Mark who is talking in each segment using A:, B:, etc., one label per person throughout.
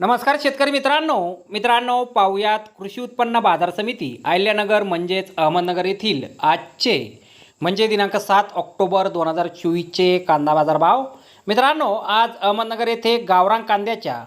A: नमस्कार शेतकरी मित्रांनो. मित्रांनो पाहुयात कृषी उत्पन्न बाजार समिती आयल्यानगर म्हणजेच अहमदनगर येथील आजचे म्हणजे दिनांक सात ऑक्टोबर दोन हजार चोवीसचे कांदा बाजार भाव मित्रांनो आज अहमदनगर येथे गावरान कांद्याच्या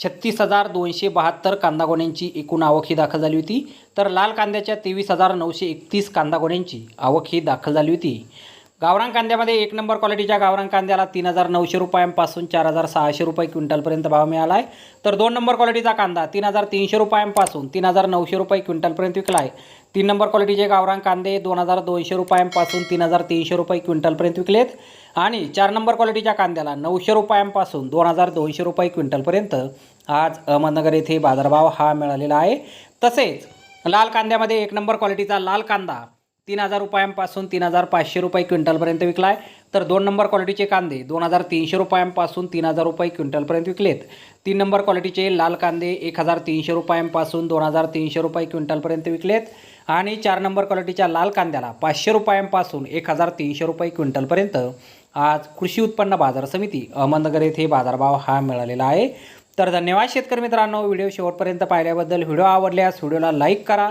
A: छत्तीस हजार दोनशे बहात्तर कांदा गोण्यांची एकूण आवक ही दाखल झाली होती. तर लाल कांद्याच्या तेवीस हजार नऊशे एकतीस कांदा गोण्यांची आवक ही दाखल झाली होती. गावरान कांद्यामध्ये एक नंबर क्वालिटीच्या गावरान कांद्याला तीन हजार नऊशे रुपयांपासून चार हजार सहाशे रुपये क्विंटलपर्यंत भाव मिळाला आहे तर दोन नंबर क्वालिटीचा कांदा तीन हजार तीनशे रुपयांपासून तीन हजार नऊशे रुपये क्विंटलपर्यंत विकला आहे तीन नंबर क्वालिटीचे गावरान कांदे दोन हजार दोनशे रुपयांपासून तीन हजार तीनशे रुपये क्विंटलपर्यंत विकलेत. आणि चार नंबर क्वालिटीच्या कांद्याला नऊशे रुपयांपासून दोन हजार दोनशे रुपये क्विंटलपर्यंत आज अहमदनगर येथे बाजारभाव हा मिळालेला आहे. तसेच लाल कांद्यामध्ये एक नंबर क्वालिटीचा लाल कांदा तीन हजार रुपयांपासून तीन हजार पाचशे रुपये क्विंटलपर्यंत विकला आहे तर दोन नंबर क्वालिटीचे कांदे दोन हजार तीनशे रुपयांपासून तीन हजार रुपये क्विंटलपर्यंत विकलेत. तीन नंबर क्वालिटीचे लाल कांदे एक हजार तीनशे रुपयांपासून दोन हजार तीनशे रुपये क्विंटलपर्यंत विकलेत. आणि चार नंबर क्वालिटीच्या लाल कांद्याला पाचशे रुपयांपासून एक हजार तीनशे रुपये क्विंटलपर्यंत आज कृषी उत्पन्न बाजार समिती अहमदनगर येथे बाजारभाव हा मिळालेला आहे. तर धन्यवाद शेतकरी मित्रांनो व्हिडिओ शेवटपर्यंत पाहिल्याबद्दल व्हिडिओ आवडल्यास व्हिडिओला लाईक करा.